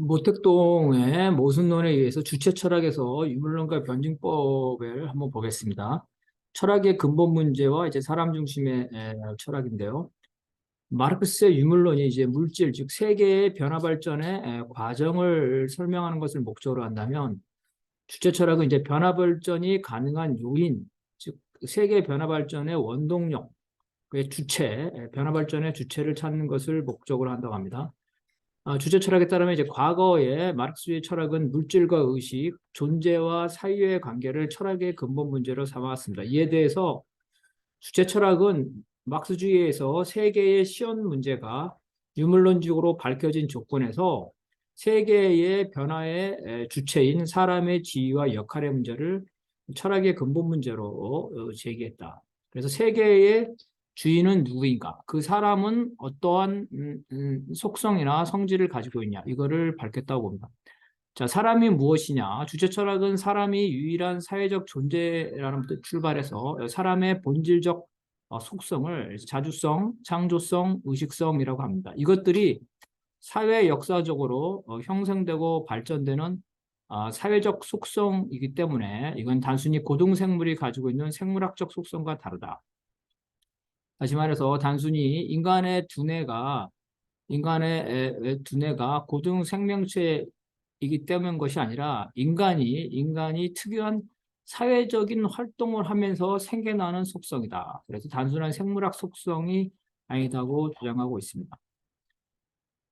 모택동의 모순론에 의해서 주체 철학에서 유물론과 변증법을 한번 보겠습니다. 철학의 근본 문제와 이제 사람 중심의 에, 철학인데요. 마르크스의 유물론이 이제 물질, 즉 세계의 변화 발전의 에, 과정을 설명하는 것을 목적으로 한다면 주체 철학은 이제 변화 발전이 가능한 요인, 즉 세계 변화 발전의 원동력, 그 주체, 에, 변화 발전의 주체를 찾는 것을 목적으로 한다고 합니다. 아, 주체 철학에 따르면 이제 과거의 마르크스주의 철학은 물질과 의식, 존재와 사유의 관계를 철학의 근본 문제로 삼아왔습니다. 이에 대해서 주체 철학은 마르크스주의에서 세계의 시연 문제가 유물론적으로 밝혀진 조건에서 세계의 변화의 주체인 사람의 지위와 역할의 문제를 철학의 근본 문제로 어, 제기했다. 그래서 세계의 주인은 누구인가? 그 사람은 어떠한 음, 음, 속성이나 성질을 가지고 있냐? 이거를 밝혔다고 봅니다. 자, 사람이 무엇이냐? 주체 철학은 사람이 유일한 사회적 존재라는 데 출발해서 사람의 본질적 어, 속성을 자주성, 창조성, 의식성이라고 합니다. 이것들이 사회 역사적으로 어, 형성되고 발전되는 아, 사회적 속성이기 때문에 이건 단순히 고등생물이 가지고 있는 생물학적 속성과 다르다. 다시 말해서 단순히 인간의 두뇌가 인간의 두뇌가 고등 생명체이기 때문인 것이 아니라 인간이 인간이 특유한 사회적인 활동을 하면서 생겨나는 속성이다. 그래서 단순한 생물학 속성이 아니다고 주장하고 있습니다.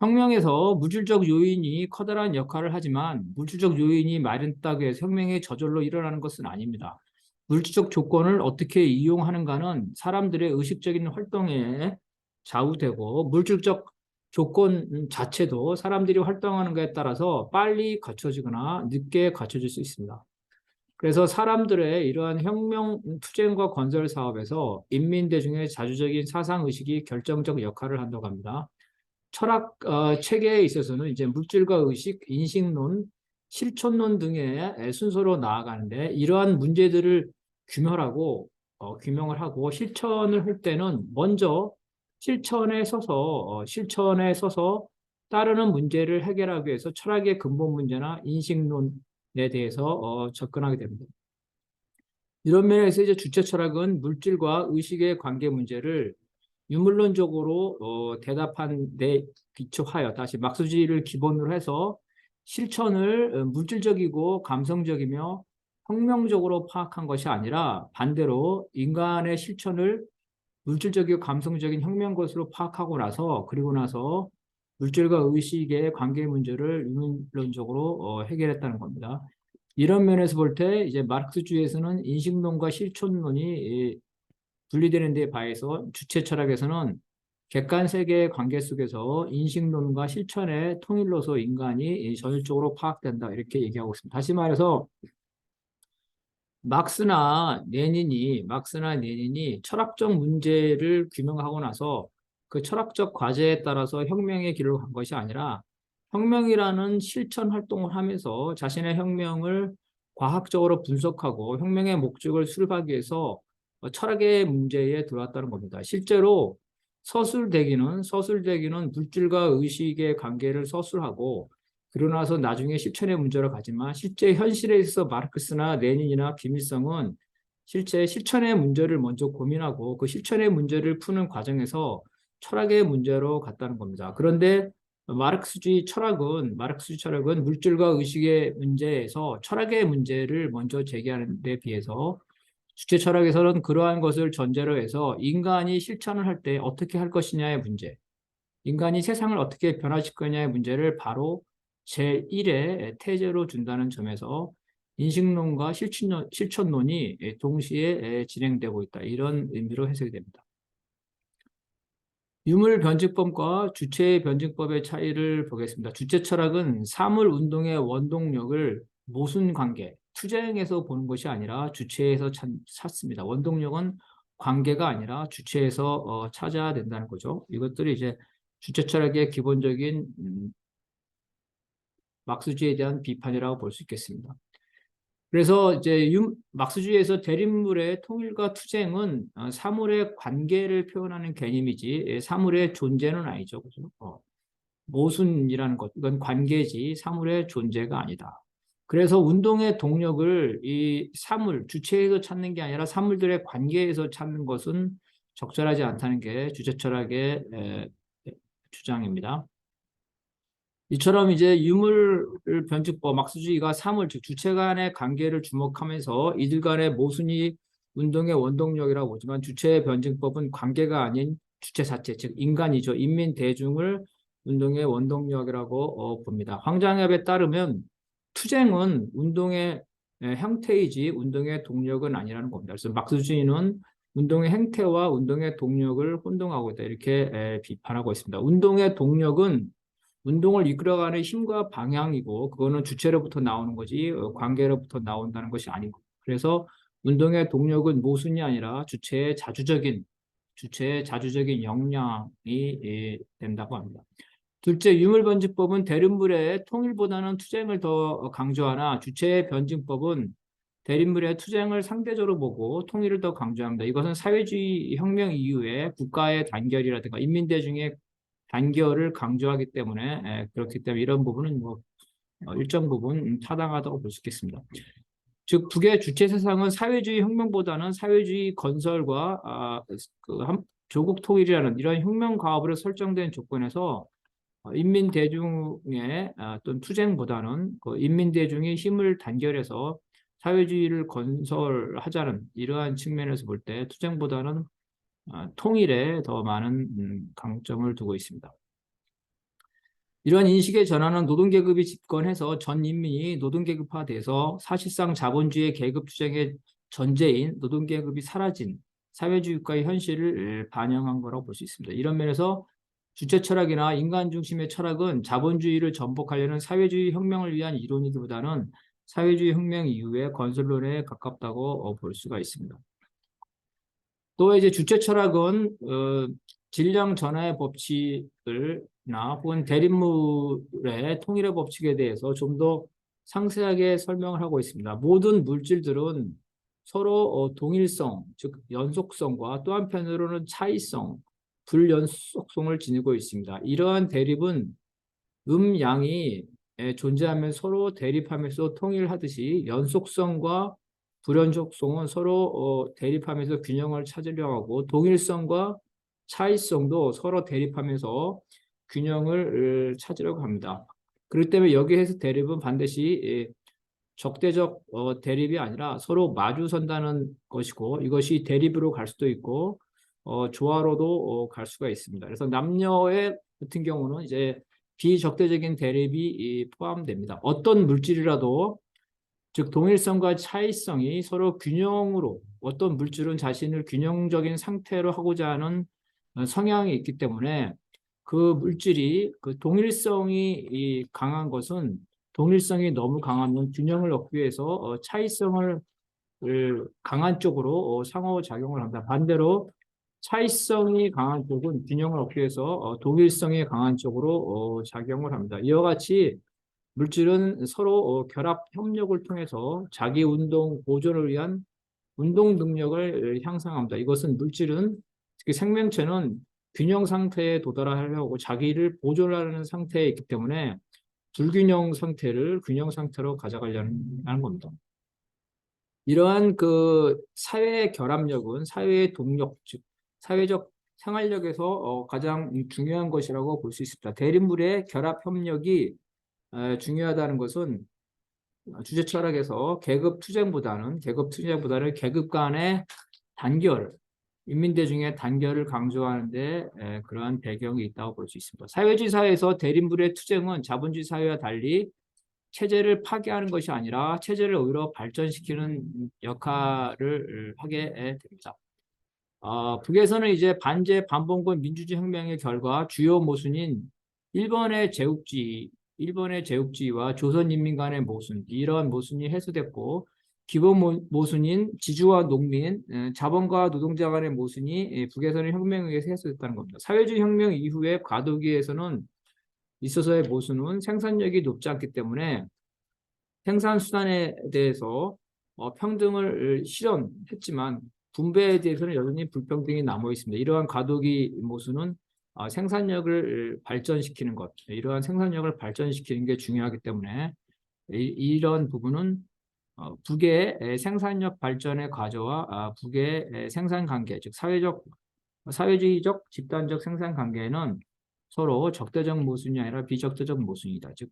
혁명에서 물질적 요인이 커다란 역할을 하지만 물질적 요인이 해서 혁명이 저절로 일어나는 것은 아닙니다. 물질적 조건을 어떻게 이용하는가는 사람들의 의식적인 활동에 좌우되고 물질적 조건 자체도 사람들이 활동하는 것에 따라서 빨리 갖춰지거나 늦게 갖춰질 수 있습니다. 그래서 사람들의 이러한 혁명 투쟁과 건설 사업에서 인민대중의 자주적인 사상의식이 결정적 역할을 한다고 합니다. 철학 어, 체계에 있어서는 이제 물질과 의식, 인식론, 실천론 등의 순서로 나아가는데 이러한 문제들을 규명하고 어, 규명을 하고 실천을 할 때는 먼저 실천에 서서 어, 실천에 서서 따르는 문제를 해결하기 위해서 철학의 근본 문제나 인식론에 대해서 어, 접근하게 됩니다. 이런 면에서 이제 주체 철학은 물질과 의식의 관계 문제를 유물론적으로 어, 대답한 데 기초하여 다시 막스주의를 기본으로 해서 실천을 어, 물질적이고 감성적이며 혁명적으로 파악한 것이 아니라 반대로 인간의 실천을 물질적이고 감성적인 혁명 것으로 파악하고 나서 그리고 나서 물질과 의식의 관계 문제를 유물론적으로 어, 해결했다는 겁니다. 이런 면에서 볼 때 이제 마르크스주의에서는 인식론과 실천론이 분리되는 데 반해서 주체 철학에서는 객관 세계의 관계 속에서 인식론과 실천의 통일로서 인간이 전일적으로 파악된다 이렇게 얘기하고 있습니다. 다시 말해서 막스나 레닌이 막스나 레닌이 철학적 문제를 규명하고 나서 그 철학적 과제에 따라서 혁명의 길을 간 것이 아니라 혁명이라는 실천 활동을 하면서 자신의 혁명을 과학적으로 분석하고 혁명의 목적을 수립하기 위해서 철학의 문제에 들어왔다는 겁니다. 실제로 서술대기는 서술대기는 물질과 의식의 관계를 서술하고 그러고 나서 나중에 실천의 문제로 가지만 실제 현실에 있어 마르크스나 레닌이나 김일성은 실제 실천의 문제를 먼저 고민하고 그 실천의 문제를 푸는 과정에서 철학의 문제로 갔다는 겁니다. 그런데 마르크스주의 철학은 마르크스주의 철학은 물질과 의식의 문제에서 철학의 문제를 먼저 제기하는 데 비해서 주체 철학에서는 그러한 것을 전제로 해서 인간이 실천을 할 때 어떻게 할 것이냐의 문제, 인간이 세상을 어떻게 변화시킬 거냐의 문제를 바로 제1의 태제로 준다는 점에서 인식론과 실천론, 실천론이 동시에 진행되고 있다. 이런 의미로 해석이 됩니다. 유물 변증법과 주체 변증법의 차이를 보겠습니다. 주체 철학은 사물 운동의 원동력을 모순 관계, 투쟁에서 보는 것이 아니라 주체에서 찾 습니다. 원동력은 관계가 아니라 주체에서 어, 찾아야 된다는 거죠. 이것들이 이제 주체 철학의 기본적인 음, 막스주의에 대한 비판이라고 볼 수 있겠습니다. 그래서 이제 막스주의에서 대립물의 통일과 투쟁은 어, 사물의 관계를 표현하는 개념이지 예, 사물의 존재는 아니죠. 그죠? 어. 모순이라는 것, 이건 관계지 사물의 존재가 아니다. 그래서 운동의 동력을 이 사물, 주체에서 찾는 게 아니라 사물들의 관계에서 찾는 것은 적절하지 않다는 게 주체 철학의 에, 주장입니다. 이처럼 이제 유물 변증법 막수주의가 사물 즉 주체 간의 관계를 주목하면서 이들 간의 모순이 운동의 원동력이라고 보지만 주체 변증법은 관계가 아닌 주체 자체 즉 인간이죠 인민 대중을 운동의 원동력이라고 어, 봅니다. 황장엽에 따르면 투쟁은 운동의 에, 형태이지 운동의 동력은 아니라는 겁니다. 그래서 막스주의는 운동의 행태와 운동의 동력을 혼동하고 있다 이렇게 에, 비판하고 있습니다. 운동의 동력은 운동을 이끌어가는 힘과 방향이고 그거는 주체로부터 나오는 거지 어, 관계로부터 나온다는 것이 아니고 그래서 운동의 동력은 모순이 아니라 주체의 자주적인 주체의 자주적인 역량이 예, 된다고 합니다. 둘째, 유물변증법은 대립물의 통일보다는 투쟁을 더 강조하나 주체의 변증법은 대립물의 투쟁을 상대적으로 보고 통일을 더 강조합니다. 이것은 사회주의 혁명 이후에 국가의 단결이라든가 인민대중의 단결을 강조하기 때문에 에, 그렇기 때문에 이런 부분은 뭐 어, 일정 부분 타당하다고 볼 수 있겠습니다. 즉 북의 주체 세상은 사회주의 혁명보다는 사회주의 건설과 아, 그 한, 조국 통일이라는 이런 혁명 가업으로 설정된 조건에서 어, 인민 대중의 아, 어떤 투쟁보다는 그 인민 대중이 힘을 단결해서 사회주의를 건설하자는 이러한 측면에서 볼 때 투쟁보다는 아, 통일에 더 많은 음, 강점을 두고 있습니다. 이러한 인식의 전환은 노동계급이 집권해서 전 인민이 노동계급화돼서 사실상 자본주의 계급 투쟁의 전제인 노동계급이 사라진 사회주의 국가의 현실을 반영한 거라고 볼 수 있습니다. 이런 면에서 주체 철학이나 인간 중심의 철학은 자본주의를 전복하려는 사회주의 혁명을 위한 이론이기보다는 사회주의 혁명 이후의 건설론에 가깝다고 볼 수가 있습니다. 또 이제 주체 철학은 어, 질량 전화의 법칙을 나 혹은 대립물의 통일의 법칙에 대해서 좀 더 상세하게 설명을 하고 있습니다. 모든 물질들은 서로 어, 동일성, 즉 연속성과 또 한편으로는 차이성, 불연속성을 지니고 있습니다. 이러한 대립은 음양이 존재하면 서로 대립하면서 통일하듯이 연속성과 불연속성은 서로 어, 대립하면서 균형을 찾으려 하고 동일성과 차이성도 서로 대립하면서 균형을 찾으려고 합니다. 그렇기 때문에 여기에서 대립은 반드시 예, 적대적 어, 대립이 아니라 서로 마주 선다는 것이고 이것이 대립으로 갈 수도 있고 어, 조화로도 어, 갈 수가 있습니다. 그래서 남녀의 같은 경우는 이제 비적대적인 대립이 포함됩니다. 어떤 물질이라도 즉 동일성과 차이성이 서로 균형으로 어떤 물질은 자신을 균형적인 상태로 하고자 하는 어, 성향이 있기 때문에 그 물질이 그 동일성이 강한 것은 동일성이 너무 강하면 균형을 얻기 위해서 어, 차이성을 강한 쪽으로 어, 상호작용을 합니다. 반대로 차이성이 강한 쪽은 균형을 얻기 위해서 동일성이 강한 쪽으로 작용을 합니다. 이와 같이 물질은 서로 결합 협력을 통해서 자기 운동 보존을 위한 운동 능력을 향상합니다. 이것은 물질은 특히 생명체는 균형 상태에 도달하려고 자기를 보존하는 상태에 있기 때문에 불균형 상태를 균형 상태로 가져가려는 겁니다. 이러한 그 사회의 결합력은 사회의 동력, 즉 사회적 생활력에서 어, 가장 중요한 것이라고 볼 수 있습니다. 대립물의 결합 협력이 에, 중요하다는 것은 주제 철학에서 계급 투쟁보다는 계급 투쟁보다는 계급 간의 단결, 인민대중의 단결을 강조하는데 에, 그러한 배경이 있다고 볼 수 있습니다. 사회주의 사회에서 대립물의 투쟁은 자본주의 사회와 달리 체제를 파괴하는 것이 아니라 체제를 오히려 발전시키는 역할을 하게 됩니다. 어, 북에서는 이제 반제 반봉건 민주주의 혁명의 결과 주요 모순인 일본의 제국주의, 일본의 제국주의와 조선인민 간의 모순, 이러한 모순이 해소됐고 기본 모순인 지주와 농민, 자본과 노동자 간의 모순이 북에서는 혁명에 의해서 해소됐다는 겁니다. 사회주의 혁명 이후에 과도기에서는 있어서의 모순은 생산력이 높지 않기 때문에 생산수단에 대해서 어, 평등을 실현했지만 분배에 대해서는 여전히 불평등이 남아 있습니다. 이러한 과도기 모순은 어, 생산력을 발전시키는 것, 이러한 생산력을 발전시키는 게 중요하기 때문에 이, 런 부분은 어, 북의 생산력 발전의 과제와 아, 북의 생산 관계, 즉 사회적 사회주의적 집단적 생산 관계는 서로 적대적 모순이 아니라 비적대적 모순이다. 즉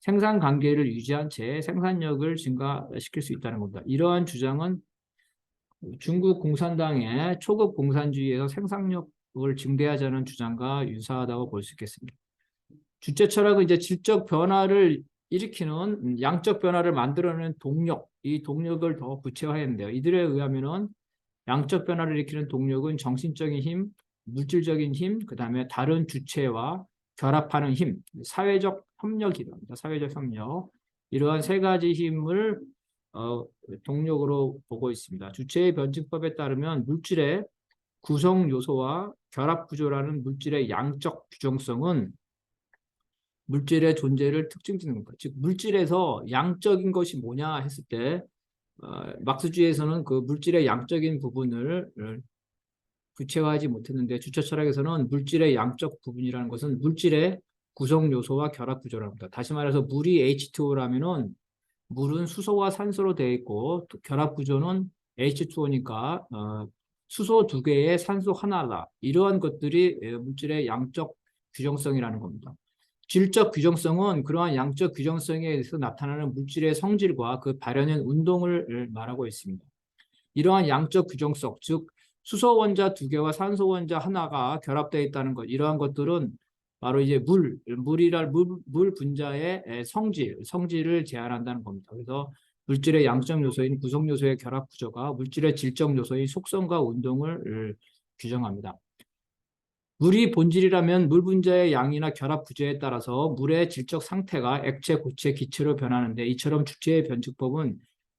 생산 관계를 유지한 채 생산력을 증가시킬 수 있다는 겁니다. 이러한 주장은 중국 공산당의 초급 공산주의에서 생산력 을 증대하자는 주장과 유사하다고 볼 수 있겠습니다. 주체 철학은 이제 질적 변화를 일으키는 양적 변화를 만들어내는 동력, 이 동력을 더 구체화했는데요. 이들에 의하면은 양적 변화를 일으키는 동력은 정신적인 힘, 물질적인 힘, 그 다음에 다른 주체와 결합하는 힘, 사회적 협력이랍니다. 사회적 협력. 이러한 세 가지 힘을 어, 동력으로 보고 있습니다. 주체의 변증법에 따르면 물질의 구성 요소와 결합 구조라는 물질의 양적 규정성은 물질의 존재를 특징짓는 겁니다. 즉 물질에서 양적인 것이 뭐냐 했을 때 어, 막스주의에서는 그 물질의 양적인 부분을 구체화하지 못했는데 주체 철학에서는 물질의 양적 부분이라는 것은 물질의 구성 요소와 결합 구조랍니다. 다시 말해서 물이 H2O라면은 물은 수소와 산소로 되어 있고 결합 구조는 H2O니까 어, 수소 두 개에 산소 하나다. 이러한 것들이 물질의 양적 규정성이라는 겁니다. 질적 규정성은 그러한 양적 규정성에 의해서 나타나는 물질의 성질과 그 발현된 운동을 말하고 있습니다. 이러한 양적 규정성, 즉 수소 원자 두 개와 산소 원자 하나가 결합되어 있다는 것, 이러한 것들은 바로 이제 물, 물이랄 물, 물 분자의 성질, 성질을 제한한다는 겁니다. 그래서 물질의 양적 요소인 구성 요소의 결합 구조가 물질의 질적 요소인 속성과 운동을 규정합니다. 물이 본질이라면 물 분자의 양이나 결합 구조에 따라서 물의 질적 상태가 액체, 고체, 기체로 변하는데 이처럼 주체의 변칙법은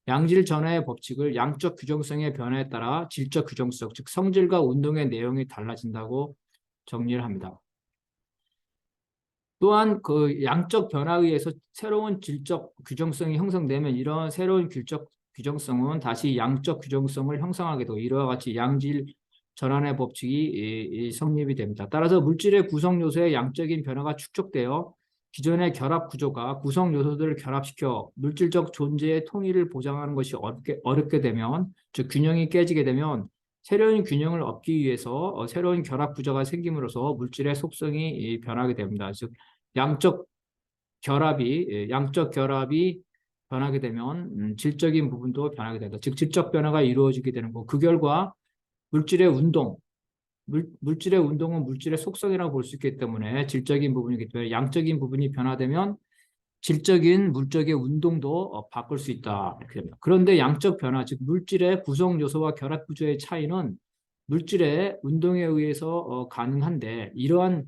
양질 전화의 법칙을 양적 규정성의 변화에 따라 질적 규정성, 즉 성질과 운동의 내용이 달라진다고 정리를 합니다. 또한 그 양적 변화에 의해서 새로운 질적 규정성이 형성되면 이런 새로운 질적 규정성은 다시 양적 규정성을 형성하게 되고 이와 같이 양질 전환의 법칙이 성립이 됩니다. 따라서 물질의 구성 요소의 양적인 변화가 축적되어 기존의 결합 구조가 구성 요소들을 결합시켜 물질적 존재의 통일을 보장하는 것이 어렵게, 어렵게 되면 즉 균형이 깨지게 되면 새로운 균형을 얻기 위해서 어, 새로운 결합 구조가 생김으로써 물질의 속성이 변하게 됩니다. 즉 양적 결합이 예, 양적 결합이 변하게 되면 음, 질적인 부분도 변하게 된다. 즉 질적 변화가 이루어지게 되는 거. 그 결과 물질의 운동, 물, 물질의 운동은 물질의 속성이라고 볼 수 있기 때문에 질적인 부분이기 때문에 양적인 부분이 변화되면 질적인 물적의 운동도 어, 바꿀 수 있다. 이렇게. 그런데 양적 변화, 즉 물질의 구성 요소와 결합 구조의 차이는 물질의 운동에 의해서 어, 가능한데 이러한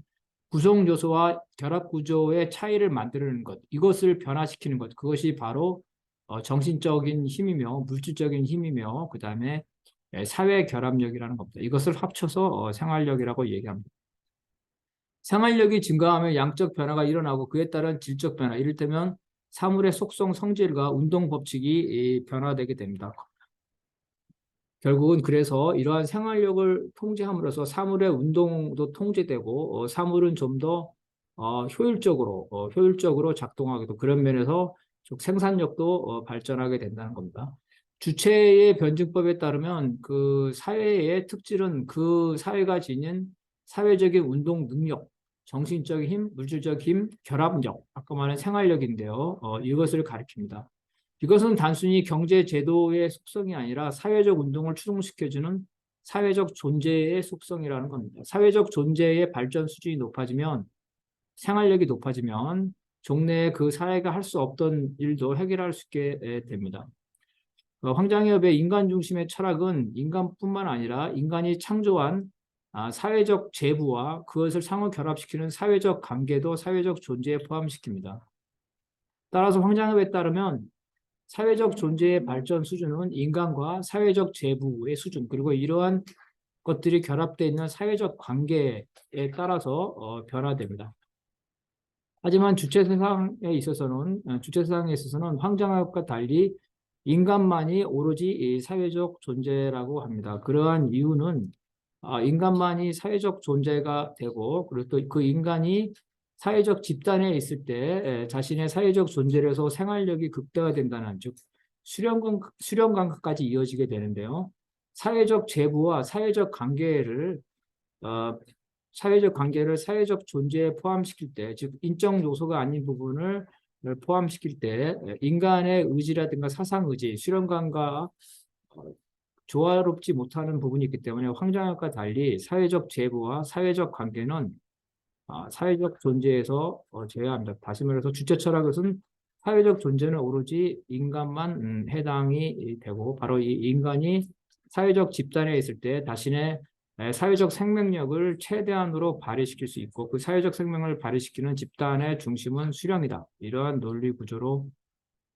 구성 요소와 결합 구조의 차이를 만드는 것, 이것을 변화시키는 것, 그것이 바로 어, 정신적인 힘이며 물질적인 힘이며 그 다음에 예, 사회 결합력이라는 겁니다. 이것을 합쳐서 어, 생활력이라고 얘기합니다. 생활력이 증가하면 양적 변화가 일어나고 그에 따른 질적 변화, 이를테면 사물의 속성, 성질과 운동 법칙이 변화되게 됩니다. 결국은 그래서 이러한 생활력을 통제함으로써 사물의 운동도 통제되고 어, 사물은 좀더 어, 효율적으로 어, 효율적으로 작동하게도 그런 면에서 생산력도 어, 발전하게 된다는 겁니다. 주체의 변증법에 따르면 그 사회의 특질은 그 사회가 지닌 사회적인 운동 능력, 정신적인 힘, 물질적 힘, 결합력, 아까 말한 생활력인데요. 어, 이것을 가리킵니다. 이것은 단순히 경제 제도의 속성이 아니라 사회적 운동을 추동시켜주는 사회적 존재의 속성이라는 겁니다. 사회적 존재의 발전 수준이 높아지면 생활력이 높아지면 종래에 그 사회가 할 수 없던 일도 해결할 수 있게 됩니다. 어, 황장엽의 인간 중심의 철학은 인간뿐만 아니라 인간이 창조한 아, 사회적 재부와 그것을 상호 결합시키는 사회적 관계도 사회적 존재에 포함시킵니다. 따라서 황장엽에 따르면 사회적 존재의 발전 수준은 인간과 사회적 재부의 수준 그리고 이러한 것들이 결합되어 있는 사회적 관계에 따라서 어, 변화됩니다. 하지만 주체 세상에 있어서는 어, 주체 세상에 있어서는 황장엽과 달리 인간만이 오로지 사회적 존재라고 합니다. 그러한 이유는 아, 인간만이 사회적 존재가 되고 그리고 또 그 인간이 사회적 집단에 있을 때 에, 자신의 사회적 존재를 해서 생활력이 극대화된다는 즉 수렴관 수렴관까지 이어지게 되는데요. 사회적 제부와 사회적 관계를 어, 사회적 관계를 사회적 존재에 포함시킬 때, 즉 인적 요소가 아닌 부분을 포함시킬 때 인간의 의지라든가 사상 의지, 수렴관과 어, 조화롭지 못하는 부분이 있기 때문에 황정혁과 달리 사회적 제부와 사회적 관계는 아, 사회적 존재에서 어, 제외합니다. 다시 말해서 주체 철학에서는 사회적 존재는 오로지 인간만 음, 해당이 되고 바로 이 인간이 사회적 집단에 있을 때 자신의 에, 사회적 생명력을 최대한으로 발휘시킬 수 있고 그 사회적 생명을 발휘시키는 집단의 중심은 수령이다. 이러한 논리 구조로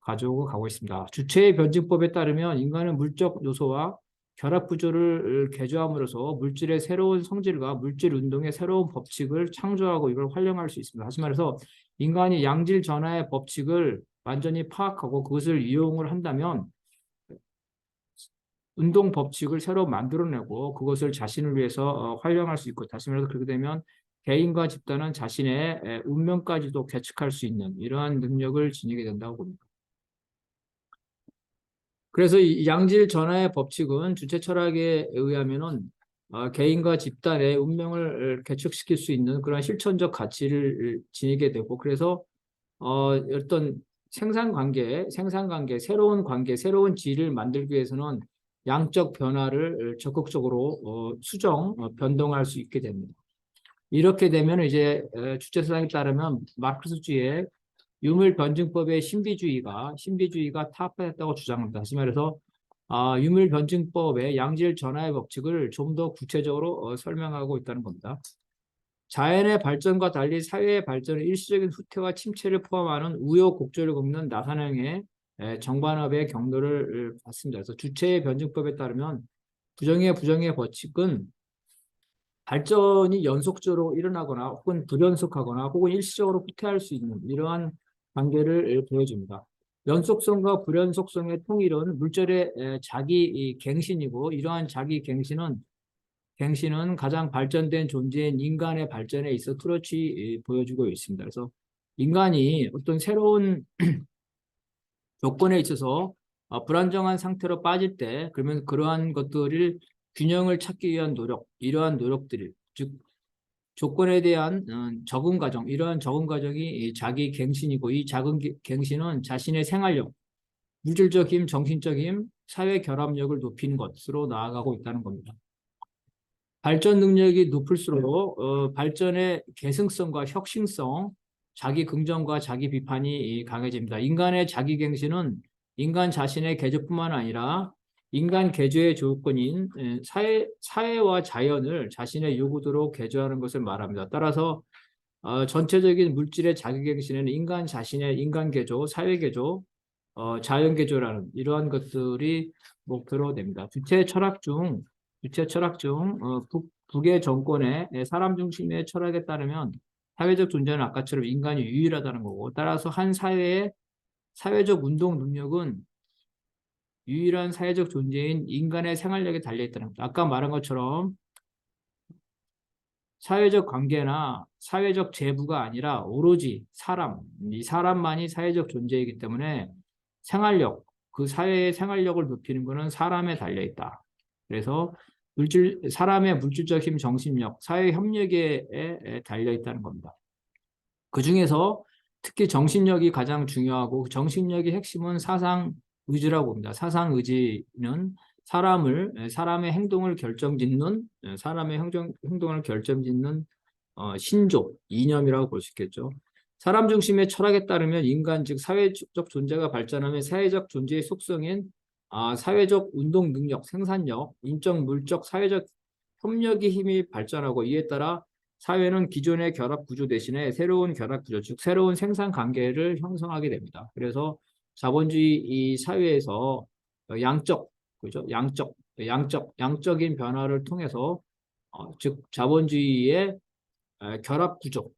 가져오고 가고 있습니다. 주체의 변증법에 따르면 인간은 물적 요소와 결합 구조를 개조함으로써 물질의 새로운 성질과 물질 운동의 새로운 법칙을 창조하고 이걸 활용할 수 있습니다. 다시 말해서 인간이 양질 전화의 법칙을 완전히 파악하고 그것을 이용을 한다면 운동 법칙을 새로 만들어내고 그것을 자신을 위해서 어, 활용할 수 있고 다시 말해서 그렇게 되면 개인과 집단은 자신의 에, 운명까지도 개척할 수 있는 이러한 능력을 지니게 된다고 봅니다. 그래서 이 양질 전화의 법칙은 주체 철학에 의하면은 어, 개인과 집단의 운명을 개척시킬 수 있는 그런 실천적 가치를 지니게 되고 그래서 어, 어떤 생산 관계, 생산 관계, 새로운 관계, 새로운 질을 만들기 위해서는 양적 변화를 적극적으로 어, 수정, 어, 변동할 수 있게 됩니다. 이렇게 되면 이제 주체 사상에 따르면 마르크스주의의 유물 변증법의 신비주의가 신비주의가 타파했다고 주장합니다. 다시 말해서 아, 유물 변증법의 양질 전화의 법칙을 좀 더 구체적으로 어, 설명하고 있다는 겁니다. 자연의 발전과 달리 사회의 발전은 일시적인 후퇴와 침체를 포함하는 우여곡절을 겪는 나사형의 정반합의 경로를 받습니다. 그래서 주체의 변증법에 따르면 부정의 부정의 법칙은 발전이 연속적으로 일어나거나 혹은 불연속하거나 혹은 일시적으로 후퇴할 수 있는 이러한 관계를 보여줍니다. 연속성과 불연속성의 통일은 물질의 자기 갱신이고 이러한 자기 갱신은 갱신은 가장 발전된 존재인 인간의 발전에 있어 뚜렷이 보여주고 있습니다. 그래서 인간이 어떤 새로운 조건에 있어서 어, 불안정한 상태로 빠질 때 그러면 그러한 것들을 균형을 찾기 위한 노력, 이러한 노력들이 즉 조건에 대한 어, 적응 과정, 이러한 적응 과정이 자기 갱신이고 이 작은 갱신은 자신의 생활력, 물질적 힘, 정신적 힘, 사회 결합력을 높이는 것으로 나아가고 있다는 겁니다. 발전 능력이 높을수록 어, 발전의 계승성과 혁신성, 자기 긍정과 자기 비판이 강해집니다. 인간의 자기 갱신은 인간 자신의 개조뿐만 아니라 인간 개조의 조건인 사회, 사회와 자연을 자신의 요구대로 개조하는 것을 말합니다. 따라서 어, 전체적인 물질의 자기 갱신에는 인간 자신의 인간 개조, 사회 개조, 어, 자연 개조라는 이러한 것들이 목표로 됩니다. 주체 철학 중 주체 철학 중 어, 북, 북의 정권의 사람 중심의 철학에 따르면 사회적 존재는 아까처럼 인간이 유일하다는 거고 따라서 한 사회의 사회적 운동 능력은 유일한 사회적 존재인 인간의 생활력에 달려있다는 겁니다. 아까 말한 것처럼 사회적 관계나 사회적 제부가 아니라 오로지 사람, 이 사람만이 사회적 존재이기 때문에 생활력, 그 사회의 생활력을 높이는 것은 사람에 달려있다. 그래서 물질, 사람의 물질적 힘, 정신력, 사회 협력에 달려 있다는 겁니다. 그 중에서 특히 정신력이 가장 중요하고 그 정신력의 핵심은 사상 의지라고 봅니다. 사상 의지는 사람을 사람의 행동을 결정짓는 사람의 행동, 행동을 결정짓는 어, 신조 이념이라고 볼 수 있겠죠. 사람 중심의 철학에 따르면 인간 즉 사회적 존재가 발전하면 사회적 존재의 속성인 아, 사회적 운동 능력, 생산력, 인적, 물적, 사회적 협력의 힘이 발전하고 이에 따라 사회는 기존의 결합 구조 대신에 새로운 결합 구조, 즉 새로운 생산 관계를 형성하게 됩니다. 그래서 자본주의 이 사회에서 양적, 그죠? 양적, 양적, 양적인 변화를 통해서 어, 즉 자본주의의 결합 구조,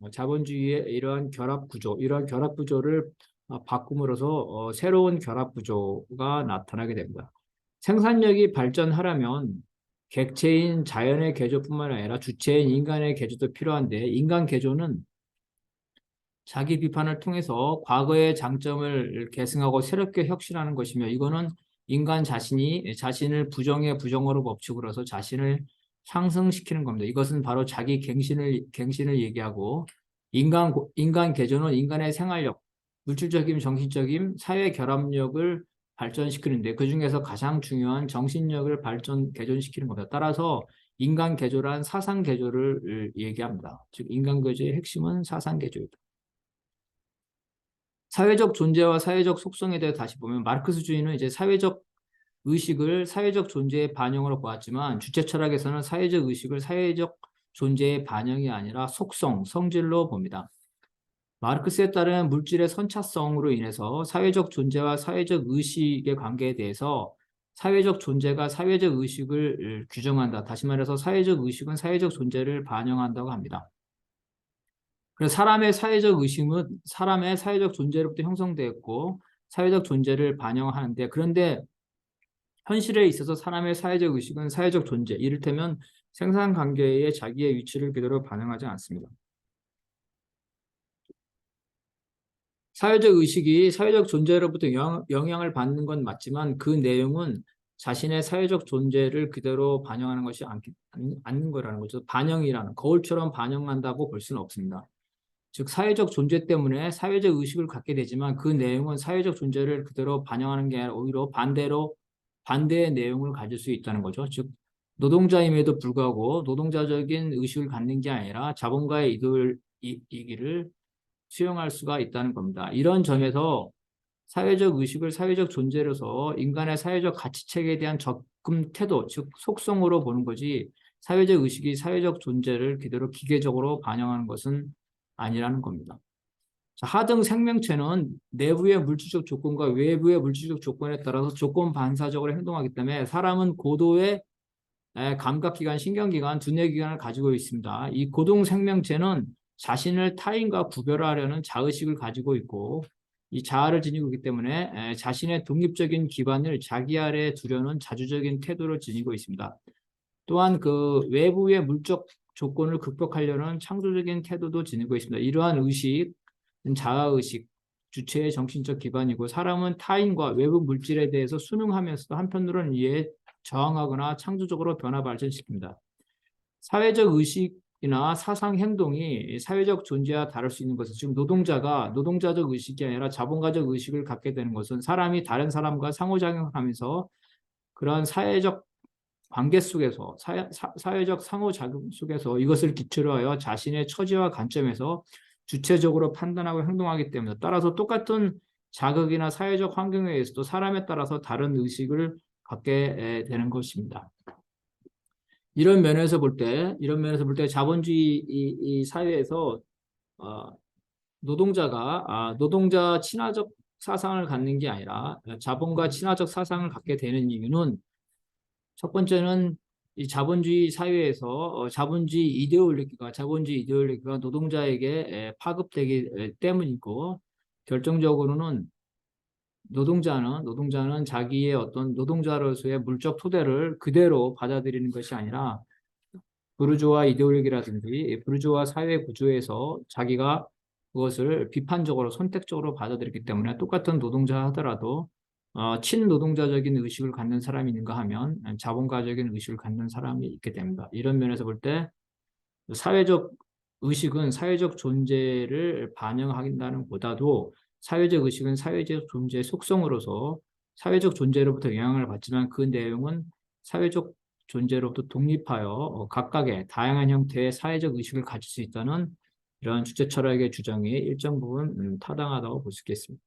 어, 자본주의의 이러한 결합 구조, 이러한 결합 구조를 어, 바꿈으로써 어, 새로운 결합 구조가 나타나게 됩니다. 생산력이 발전하려면 객체인 자연의 개조뿐만 아니라 주체인 인간의 개조도 필요한데 인간 개조는 자기 비판을 통해서 과거의 장점을 계승하고 새롭게 혁신하는 것이며 이거는 인간 자신이 자신을 부정의 부정어로 법칙으로서 자신을 상승시키는 겁니다. 이것은 바로 자기 갱신을 갱신을 얘기하고 인간 고- 인간 개조는 인간의 생활력, 물질적인, 정신적인 사회 결합력을 발전시키는데 그 중에서 가장 중요한 정신력을 발전 개존시키는 겁니다. 따라서 인간 개조란 사상 개조를 얘기합니다. 즉 인간 개조의 핵심은 사상 개조이다. 사회적 존재와 사회적 속성에 대해 다시 보면 마르크스주의는 이제 사회적 의식을 사회적 존재의 반영으로 보았지만 주체 철학에서는 사회적 의식을 사회적 존재의 반영이 아니라 속성, 성질로 봅니다. 마르크스에 따른 물질의 선차성으로 인해서 사회적 존재와 사회적 의식의 관계에 대해서 사회적 존재가 사회적 의식을 규정한다. 다시 말해서 사회적 의식은 사회적 존재를 반영한다고 합니다. 그래서 사람의 사회적 의식은 사람의 사회적 존재로부터 형성되었고 사회적 존재를 반영하는데 그런데 현실에 있어서 사람의 사회적 의식은 사회적 존재, 이를테면 생산 관계의 자기의 위치를 그대로 반영하지 않습니다. 사회적 의식이 사회적 존재로부터 영향, 영향 을 받는 건 맞지만 그 내용은 자신의 사회적 존재를 그대로 반영하는 것이 않- 않는 거라는 거죠. 반영이라는 거울처럼 반영한다고 볼 수는 없습니다. 즉 사회적 존재 때문에 사회적 의식을 갖게 되지만 그 내용은 사회적 존재를 그대로 반영하는 게 아니라 오히려 반대로 반대의 내용을 가질 수 있다는 거죠. 즉 노동자임에도 불구하고 노동자적인 의식을 갖는 게 아니라 자본가의 이들 이- 이기를 수용할 수가 있다는 겁니다. 이런 점에서 사회적 의식을 사회적 존재로서 인간의 사회적 가치체계에 대한 접근 태도, 즉 속성으로 보는 거지 사회적 의식이 사회적 존재를 그대로 기계적으로 반영하는 것은 아니라는 겁니다. 자, 하등 생명체는 내부의 물질적 조건과 외부의 물질적 조건에 따라서 조건 반사적으로 행동하기 때문에 사람은 고도의 에, 감각기관, 신경기관, 두뇌기관을 가지고 있습니다. 이 고동 생명체는 자신을 타인과 구별하려는 자의식을 가지고 있고 이 자아를 지니고 있기 때문에 에, 자신의 독립적인 기반을 자기 아래에 두려는 자주적인 태도를 지니고 있습니다. 또한 그 외부의 물적 조건을 극복하려는 창조적인 태도도 지니고 있습니다. 이러한 의식, 자아의식, 주체의 정신적 기반이고 사람은 타인과 외부 물질에 대해서 순응하면서도 한편으로는 이에 저항하거나 창조적으로 변화 발전시킵니다. 사회적 의식이나 사상 행동이 사회적 존재와 다를 수 있는 것은 지금 노동자가 노동자적 의식이 아니라 자본가적 의식을 갖게 되는 것은 사람이 다른 사람과 상호작용하면서 그러한 사회적 관계 속에서 사회, 사, 사회적 상호작용 속에서 이것을 기초로 하여 자신의 처지와 관점에서 주체적으로 판단하고 행동하기 때문에 따라서 똑같은 자극이나 사회적 환경에 의해서도 사람에 따라서 다른 의식을 갖게 되는 것입니다. 이런 면에서 볼 때, 이런 면에서 볼 때 자본주의 이, 이 사회에서 어, 노동자가 아, 노동자 친화적 사상을 갖는 게 아니라 자본과 친화적 사상을 갖게 되는 이유는 첫 번째는 이 자본주의 사회에서 어, 자본주의 이데올로기가 자본주의 이데올로기가 노동자에게 에, 파급되기 에, 때문이고 결정적으로는 노동자는 노동자는 자기의 어떤 노동자로서의 물적 토대를 그대로 받아들이는 것이 아니라 부르주아 이데올로기라든지 부르주아 사회 구조에서 자기가 그것을 비판적으로 선택적으로 받아들이기 때문에 똑같은 노동자 하더라도 어, 친노동자적인 의식을 갖는 사람이 있는가 하면 자본가적인 의식을 갖는 사람이 있게 됩니다. 이런 면에서 볼 때 사회적 의식은 사회적 존재를 반영한다는 보다도 사회적 의식은 사회적 존재의 속성으로서 사회적 존재로부터 영향을 받지만 그 내용은 사회적 존재로부터 독립하여 어, 각각의 다양한 형태의 사회적 의식을 가질 수 있다는 이런 주체 철학의 주장이 일정 부분 음, 타당하다고 볼 수 있겠습니다.